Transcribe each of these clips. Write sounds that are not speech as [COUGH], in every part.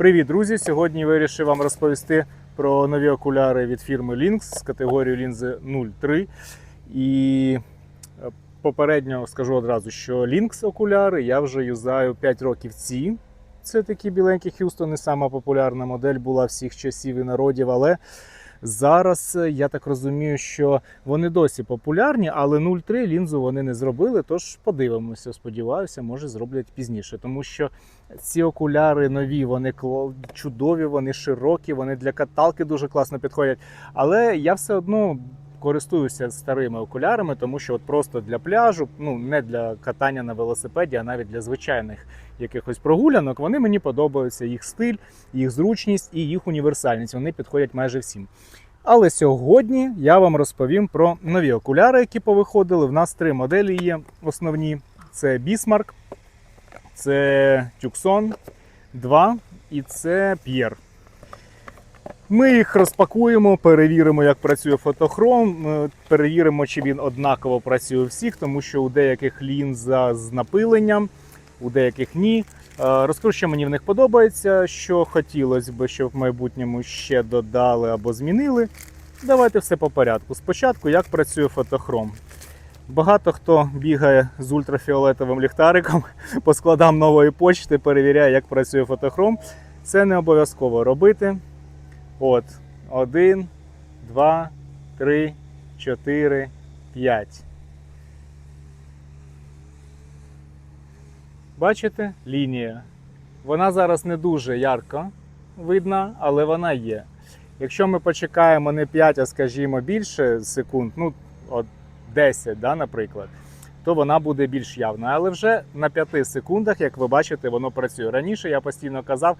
Привіт, друзі! Сьогодні вирішив вам розповісти про нові окуляри від фірми Lynx з категорії лінзи 03. І е, попередньо скажу одразу, що Lynx окуляри я вже юзаю 5 років ці. Це такі біленькі Х'юстони, сама популярна модель була всіх часів і народів, але зараз е, я так розумію, що вони досі популярні, але 0,3 лінзу вони не зробили. Тож подивимося, сподіваюся, може зроблять пізніше, тому що ці окуляри нові, вони чудові, вони широкі, вони для каталки дуже класно підходять. Але я все одно користуюся старими окулярами, тому що от просто для пляжу, ну не для катання на велосипеді, а навіть для звичайних якихось прогулянок, вони мені подобаються. Їх стиль, їх зручність і їх універсальність. Вони підходять майже всім. Але сьогодні я вам розповім про нові окуляри, які повиходили. В нас три моделі є основні: це Bismarck, це Tucson 2 і це Pierre. Ми їх розпакуємо, перевіримо, як працює фотохром, е, перевіримо, чи він однаково працює у всіх, тому що у деяких лінза з напиленням, у деяких ні. Е, Розкажу, що мені в них подобається, що хотілося б, щоб в майбутньому ще додали або змінили. Давайте все по порядку. Спочатку, як працює фотохром. Багато хто бігає з ультрафіолетовим ліхтариком [LAUGHS] по складам нової почти, перевіряє, як працює фотохром. Це не обов'язково робити. От, один, два, три, чотири, п'ять. Бачите? Лінія. Вона зараз не дуже ярко видна, але вона є. Якщо ми почекаємо не 5, а скажімо більше секунд, ну от 10, да, наприклад, то вона буде більш явна. Але вже на 5 секундах, як ви бачите, воно працює. Раніше я постійно казав,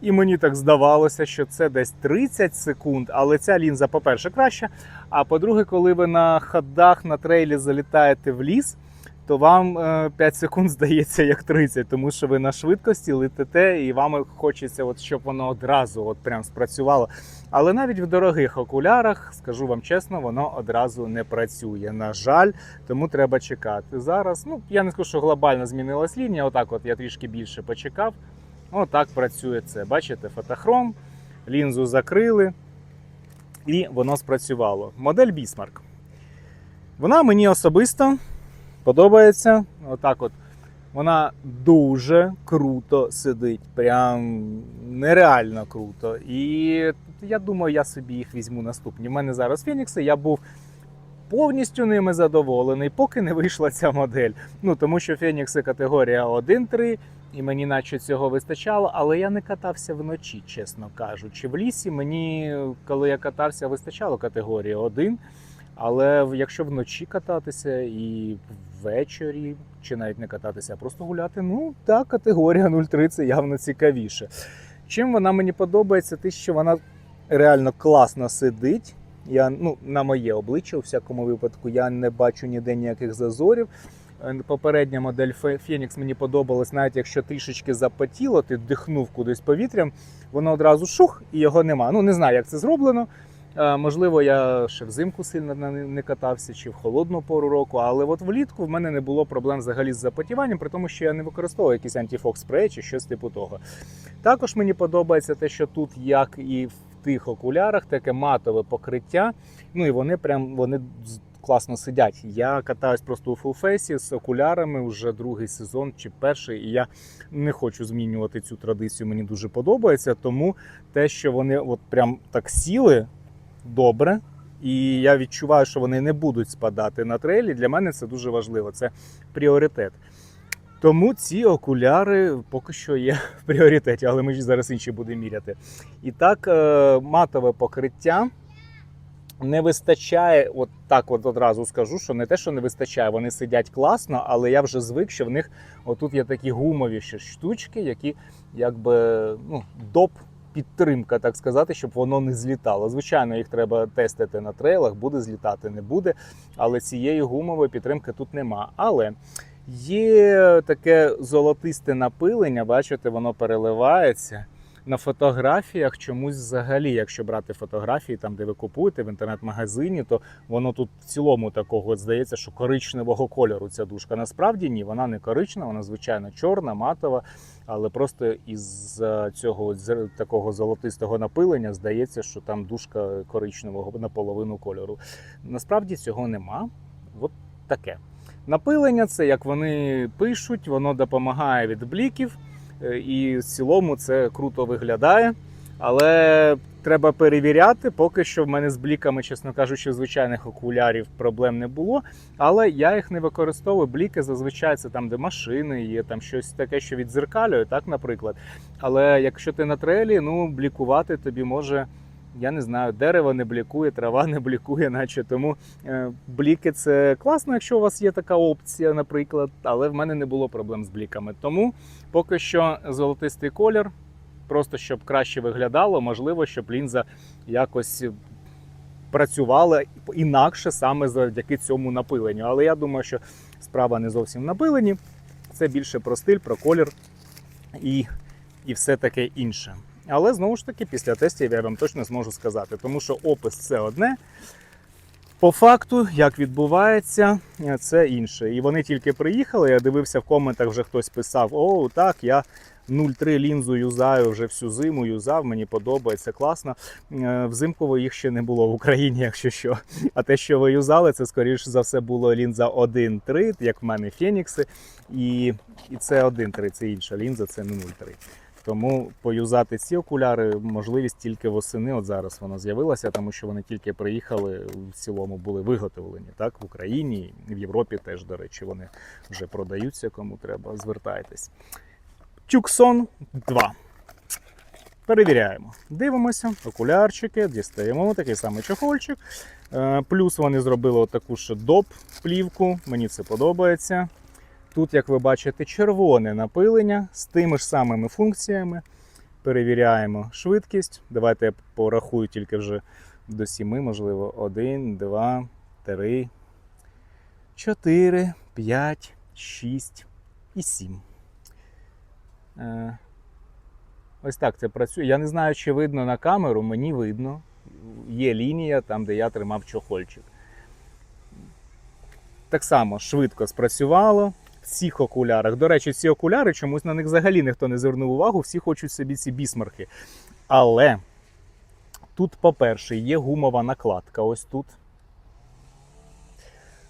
і мені так здавалося, що це десь 30 секунд, але ця лінза, по-перше, краща. А по-друге, коли ви на ходах на трейлі залітаєте в ліс, то вам е, 5 секунд [LAUGHS] здається як 30, тому що ви на швидкості летите, і вам хочеться, от, щоб воно одразу от прям спрацювало. Але навіть в дорогих окулярах, скажу вам чесно, воно одразу не працює. На жаль, тому треба чекати. Зараз, ну я не скажу, що глобально змінилась лінія. Отак, от я трішки більше почекав. Отак працює це. Бачите, фотохром, лінзу закрили, і воно спрацювало. Модель Bismarck. Вона мені особисто подобається. Отак от. Вона дуже круто сидить. Прям нереально круто. І я думаю, я собі їх візьму наступні. У мене зараз Фенікси, я був повністю ними задоволений, поки не вийшла ця модель. Ну тому що Фенікси категорія 1-3, і мені наче цього вистачало, але я не катався вночі, чесно кажучи. В лісі мені, коли я катався, вистачало категорії 1. Але якщо вночі кататися і ввечері, чи навіть не кататися, а просто гуляти, ну так, категорія 0,3 це явно цікавіше. Чим вона мені подобається, те, що вона реально класно сидить. Я, ну, на моє обличчя, у всякому випадку, я не бачу ніде ніяких зазорів. Е, Попередня модель Фе- Фенікс мені подобалась, навіть якщо трішечки запотіло, ти дихнув кудись повітрям, воно одразу шух і його нема. Ну не знаю, як це зроблено. Е, Можливо, я ще взимку сильно не катався чи в холодну пору року, але от влітку в мене не було проблем взагалі з запотіванням, при тому, що я не використовував якийсь антифок спрей чи щось типу того. Також мені подобається те, що тут, як і в тих окулярах, таке матове покриття. Ну і вони прям вони класно сидять. Я катаюсь просто у фулфейсі з окулярами вже другий сезон чи перший, і я не хочу змінювати цю традицію. Мені дуже подобається. Тому те, що вони от прям так сіли добре. І я відчуваю, що вони не будуть спадати на трейлі. Для мене це дуже важливо. Це пріоритет. Тому ці окуляри поки що є в пріоритеті, але ми ж зараз інші будемо міряти. І так, е, матове покриття не вистачає, от так от одразу скажу, що не те, що не вистачає, вони сидять класно, але я вже звик, що в них отут є такі гумові ще штучки, які якби ну, доп підтримка, так сказати, щоб воно не злітало. Звичайно, їх треба тестити на трейлах, буде злітати, не буде. Але цієї гумової підтримки тут нема. Але є таке золотисте напилення, бачите, воно переливається. На фотографіях чомусь взагалі, якщо брати фотографії, там де ви купуєте в інтернет-магазині, то воно тут в цілому такого здається, що коричневого кольору ця дужка. Насправді ні, вона не коричнева, вона звичайно чорна, матова, але просто із е, цього такого золотистого напилення здається, що там дужка коричневого наполовину кольору. Насправді цього нема. От таке. Напилення це як вони пишуть, воно допомагає від бліків, і в цілому це круто виглядає. Але треба перевіряти. Поки що в мене з бліками, чесно кажучи, звичайних окулярів проблем не було. Але я їх не використовую. Бліки зазвичай це там, де машини є, там щось таке, що відзеркалює, так, наприклад. Але якщо ти на трейлі, ну блікувати тобі може. Я не знаю, дерево не блікує, трава не блікує, наче тому е, бліки це класно, якщо у вас є така опція, наприклад. Але в мене не було проблем з бліками. Тому поки що золотистий колір, просто щоб краще виглядало, можливо, щоб лінза якось працювала інакше саме завдяки цьому напиленню. Але я думаю, що справа не зовсім в напиленні. Це більше про стиль, про колір і, і все таке інше. Але знову ж таки, після тестів я вам точно зможу сказати, тому що опис це одне. По факту, як відбувається, це інше. І вони тільки приїхали. Я дивився в коментах, вже хтось писав: О, так, я 0,3 лінзу юзаю вже всю зиму, юзав, мені подобається, класно. Е, Взимку їх ще не було в Україні, [LAUGHS] якщо що. А те, що ви юзали, це скоріш за все було лінза 1.3, як в мене Фенікси. І, і це 1.3, це інша лінза, це не 0.3. Тому поюзати ці окуляри можливість тільки восени. От зараз вона з'явилася, тому що вони тільки приїхали в цілому були виготовлені так в Україні в Європі теж, до речі, вони вже продаються. Кому треба, звертайтесь. Тюксон 2. Перевіряємо. Дивимося, окулярчики, дістаємо такий самий чохольчик. Е, Плюс вони зробили таку ж доп плівку. Мені це подобається. Тут, як ви бачите, червоне напилення з тими ж самими функціями. Перевіряємо швидкість. Давайте я порахую тільки вже до 7, можливо. 1, 2, 3, 4, 5, 6 і 7. Е, Ось так це працює. Я не знаю, чи видно на камеру, мені видно. Є лінія там, де я тримав чохольчик. Так само швидко спрацювало цих окулярах. До речі, ці окуляри чомусь на них взагалі ніхто не звернув увагу, всі хочуть собі ці бісмарки. Але тут, по-перше, є гумова накладка. Ось тут.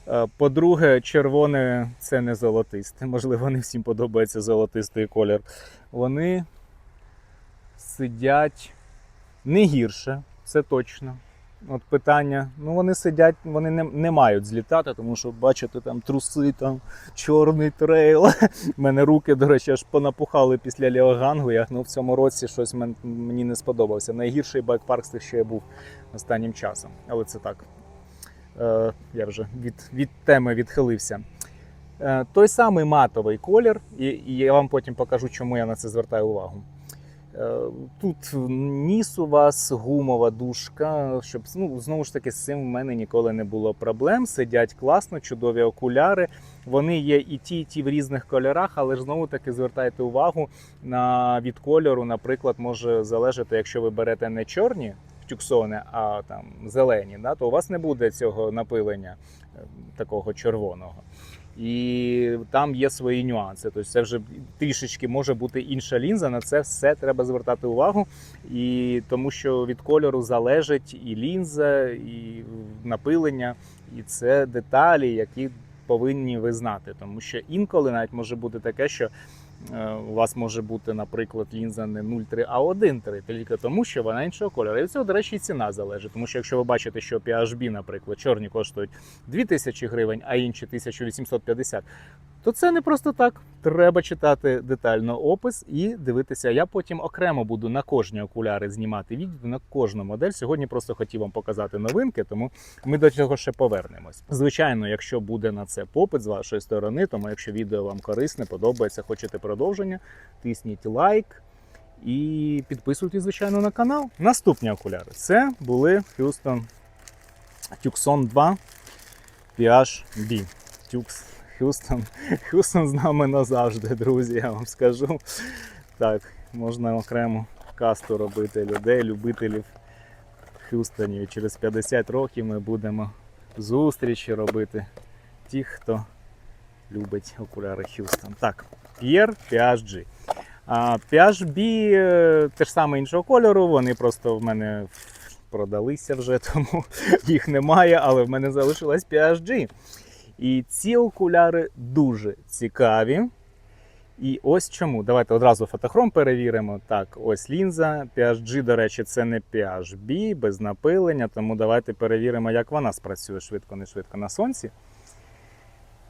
Е, По-друге, червоне це не золотисте. Можливо, не всім подобається золотистий колір. Вони сидять не гірше, це точно. От питання. Ну вони сидять, вони не, не мають злітати, тому що бачите, там труси, там чорний трейл. У [LAUGHS] мене руки, до речі, аж понапухали після Леогангу. Я ну, в цьому році щось мен- мені не сподобався. Найгірший байкпарк з тих, що я був останнім часом. Але це так. Е, я вже від, від теми відхилився. Е, той самий матовий колір, і, і я вам потім покажу, чому я на це звертаю увагу. Е, Тут ніс у вас гумова дужка, щоб ну, знову ж таки з цим в мене ніколи не було проблем. Сидять класно, чудові окуляри. Вони є і ті, і ті в різних кольорах, але ж знову таки звертайте увагу на від кольору. Наприклад, може залежати, якщо ви берете не чорні тюксони, а там зелені, да, то у вас не буде цього напилення е, такого червоного. І там є свої нюанси. Тобто це вже трішечки може бути інша лінза. На це все треба звертати увагу. І тому що від кольору залежить і лінза, і напилення, і це деталі, які повинні ви знати. Тому що інколи навіть може бути таке, що е, у вас може бути, наприклад, лінза не 0,3, а 1,3, тільки тому, що вона іншого кольору. І від цього, до речі, ціна залежить. Тому що якщо ви бачите, що PHB, наприклад, чорні коштують 2000 гривень, а інші 1850, то це не просто так. Треба читати детально опис і дивитися. Я потім окремо буду на кожні окуляри знімати відео на кожну модель. Сьогодні просто хотів вам показати новинки, тому ми до цього ще повернемось. Звичайно, якщо буде на це попит з вашої сторони, тому якщо відео вам корисне, подобається, хочете продовження, тисніть лайк. І підписуйтесь, звичайно, на канал. Наступні окуляри. Це були Houston Tucson 2 PHB. Tux Х'юстон. [LAUGHS] Х'юстон з нами назавжди, друзі, я вам скажу. Так, можна окремо подкасту робити людей, любителів Х'юстонів. Через 50 років ми будемо зустрічі робити тих, хто любить окуляри Х'юстон. Так, Pierre PHG. PHB е, теж саме іншого кольору, вони просто в мене продалися вже, [LAUGHS] тому їх немає, але в мене залишилась PHG. І ці окуляри дуже цікаві. І ось чому. Давайте одразу фотохром перевіримо. Так, ось лінза. PHG, до речі, це не PHB, без напилення, тому давайте перевіримо, як вона спрацює швидко, не швидко на сонці.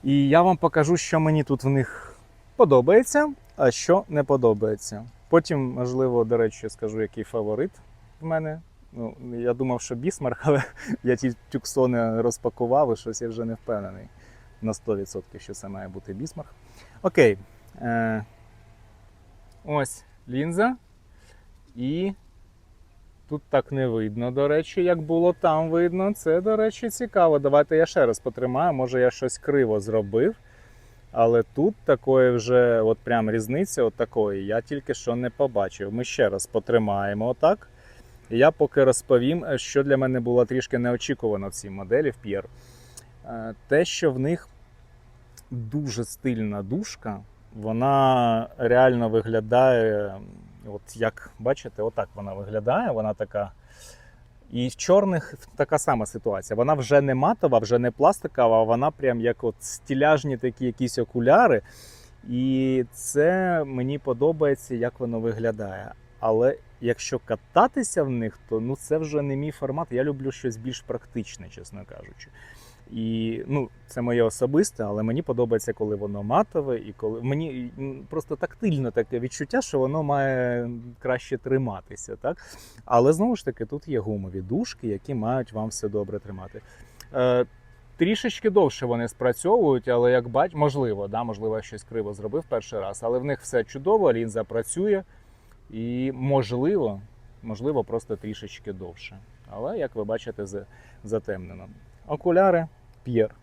І я вам покажу, що мені тут в них подобається, а що не подобається. Потім, можливо, до речі, скажу, який фаворит в мене. Ну, я думав, що бісмарк, [LAUGHS] але я ті тюксони розпакував і щось я вже не впевнений на 100%, що це має бути бісмарк. Окей. Е, ось лінза. І тут так не видно, до речі, як було там видно. Це, до речі, цікаво. Давайте я ще раз потримаю. Може я щось криво зробив. Але тут такої вже от прям різниці от такої я тільки що не побачив. Ми ще раз потримаємо отак. Я поки розповім, що для мене було трішки неочікувано в цій моделі в Pierre. Е, Те, що в них дуже стильна дужка, вона реально виглядає, от як бачите, отак вона виглядає. Вона така. І в чорних така сама ситуація. Вона вже не матова, вже не пластикова, вона прям як от стіляжні такі якісь окуляри. І це мені подобається, як воно виглядає. Але якщо кататися в них, то ну це вже не мій формат. Я люблю щось більш практичне, чесно кажучи. І ну, це моє особисте, але мені подобається, коли воно матове, і коли мені просто тактильно таке відчуття, що воно має краще триматися. Так? Але знову ж таки, тут є гумові дужки, які мають вам все добре тримати. Е, Трішечки довше вони спрацьовують, але як бач, можливо, да, можливо, я щось криво зробив перший раз, але в них все чудово, лінза працює і можливо, можливо, просто трішечки довше. Але як ви бачите, затемнено. Окуляри П'єр.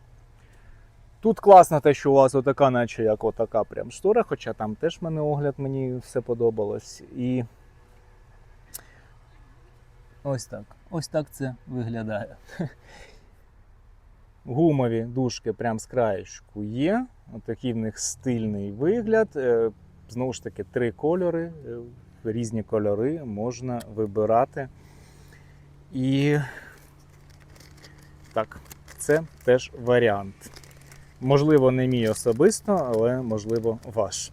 Тут класно те, що у вас отака, наче як отака прям штора, хоча там теж мене огляд, мені все подобалось. І ось так. Ось так це виглядає. [LAUGHS] Гумові дужки прям з краєчку є. Отакий в них стильний вигляд. Е, Знову ж таки, три кольори, е, різні кольори можна вибирати. І так, це теж варіант. Можливо, не мій особисто, але можливо ваш.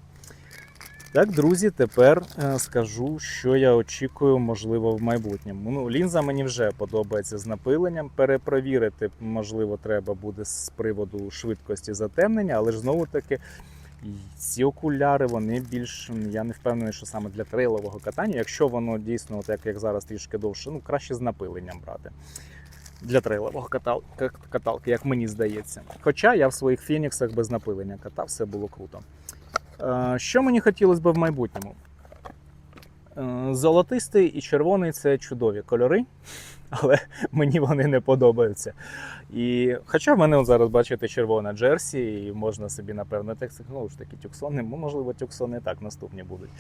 Так, друзі, тепер е, скажу, що я очікую, можливо, в майбутньому. Ну, лінза мені вже подобається з напиленням. Перепровірити, можливо, треба буде з приводу швидкості затемнення, але ж знову таки. Ці окуляри, вони більш. Я не впевнений, що саме для трейлового катання, якщо воно дійсно, так як зараз трішки довше, ну краще з напиленням брати. Для трейлового катал, каталки, як мені здається. Хоча я в своїх фініксах без напилення катав, все було круто. Е, Що мені хотілося б в майбутньому? Е, Золотистий і червоний це чудові кольори, але [LAUGHS] мені вони не подобаються. І хоча в мене зараз бачите червона джерсі, і можна собі, напевно, так ну ж таки тюксони, ну, можливо, тюксони так наступні будуть.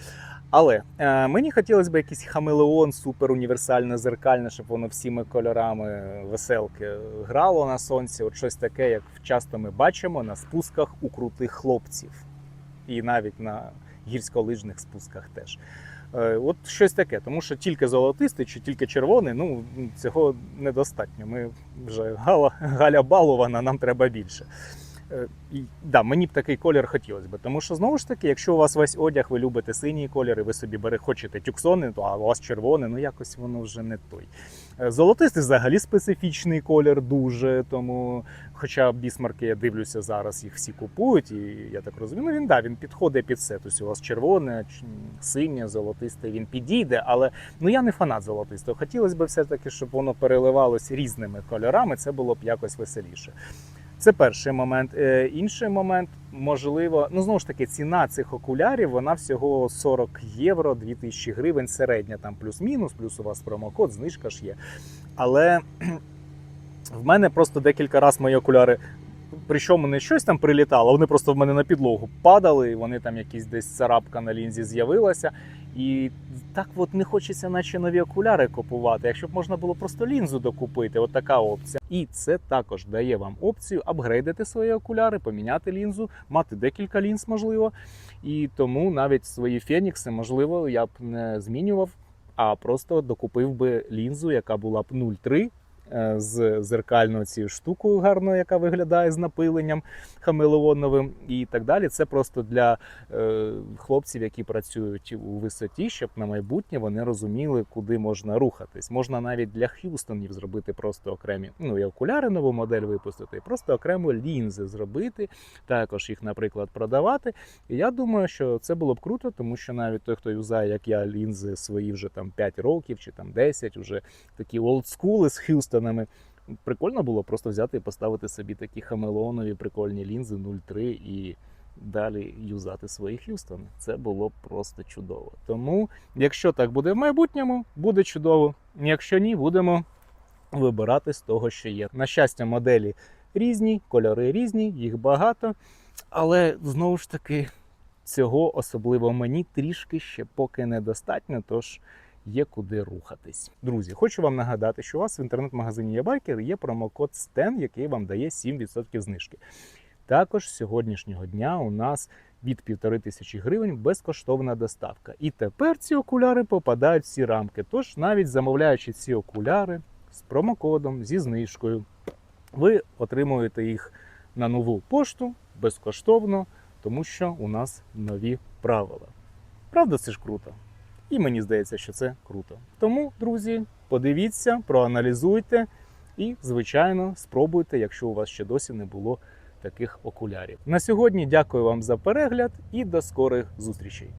Але е, мені хотілося б якийсь хамелеон, супер універсальне, зеркальне, щоб воно всіми кольорами веселки грало на сонці. От щось таке, як часто ми бачимо на спусках у крутих хлопців. І навіть на гірськолижних спусках теж. Е, От щось таке, тому що тільки золотистий чи тільки червоний, ну цього недостатньо. Ми вже Гала, Галя балована, нам треба більше. Е, І, да, мені б такий колір хотілося б, тому що знову ж таки, якщо у вас весь одяг, ви любите синій колір, і ви собі бере, хочете тюксони, то а у вас червоний, ну якось воно вже не той. Е, Золотистий взагалі специфічний колір дуже, тому, хоча бісмарки, я дивлюся зараз, їх всі купують, і я так розумію, ну він да, він підходить під все. Тобто у вас червоне, синє, золотисте, він підійде, але ну я не фанат золотистого. Хотілося б все-таки, щоб воно переливалось різними кольорами, це було б якось веселіше. Це перший момент. Е, Інший момент, можливо, ну знову ж таки, ціна цих окулярів вона всього 40 євро, 2000 гривень, середня там плюс-мінус, плюс у вас промокод, знижка ж є. Але [CLEARS THROAT] в мене просто декілька разів мої окуляри Причому не щось там прилітало, вони просто в мене на підлогу падали, вони там якісь десь царапка на лінзі з'явилася. І так от не хочеться, наче нові окуляри купувати. Якщо б можна було просто лінзу докупити, от така опція. І це також дає вам опцію апгрейдити свої окуляри, поміняти лінзу, мати декілька лінз, можливо. І тому навіть свої фенікси, можливо, я б не змінював, а просто докупив би лінзу, яка була б 0,3 е, з зеркальною цією штукою гарною, яка виглядає з напиленням хамелеоновим і так далі. Це просто для е, хлопців, які працюють у висоті, щоб на майбутнє вони розуміли, куди можна рухатись. Можна навіть для Х'юстонів зробити просто окремі, ну і окуляри нову модель випустити, і просто окремо лінзи зробити, також їх, наприклад, продавати. І я думаю, що це було б круто, тому що навіть той, хто юзає, як я, лінзи свої вже там 5 років чи там 10, вже такі олдскули з Х'юстонами. Прикольно було просто взяти і поставити собі такі хамелеонові прикольні лінзи 0,3 і далі юзати свої Х'юстони. Це було просто чудово. Тому, якщо так буде в майбутньому, буде чудово. Якщо ні, будемо вибирати з того, що є. На щастя, моделі різні, кольори різні, їх багато. Але знову ж таки, цього особливо мені трішки ще поки недостатньо. Тож є куди рухатись. Друзі, хочу вам нагадати, що у вас в інтернет-магазині «Ябайкер» є промокод STEN, який вам дає 7% знижки. Також з сьогоднішнього дня у нас від півтори тисячі гривень безкоштовна доставка. І тепер ці окуляри попадають в ці рамки. Тож, навіть замовляючи ці окуляри з промокодом, зі знижкою, ви отримуєте їх на нову пошту безкоштовно, тому що у нас нові правила. Правда, це ж круто. І мені здається, що це круто. Тому, друзі, подивіться, проаналізуйте і, звичайно, спробуйте, якщо у вас ще досі не було таких окулярів. На сьогодні дякую вам за перегляд і до скорих зустрічей.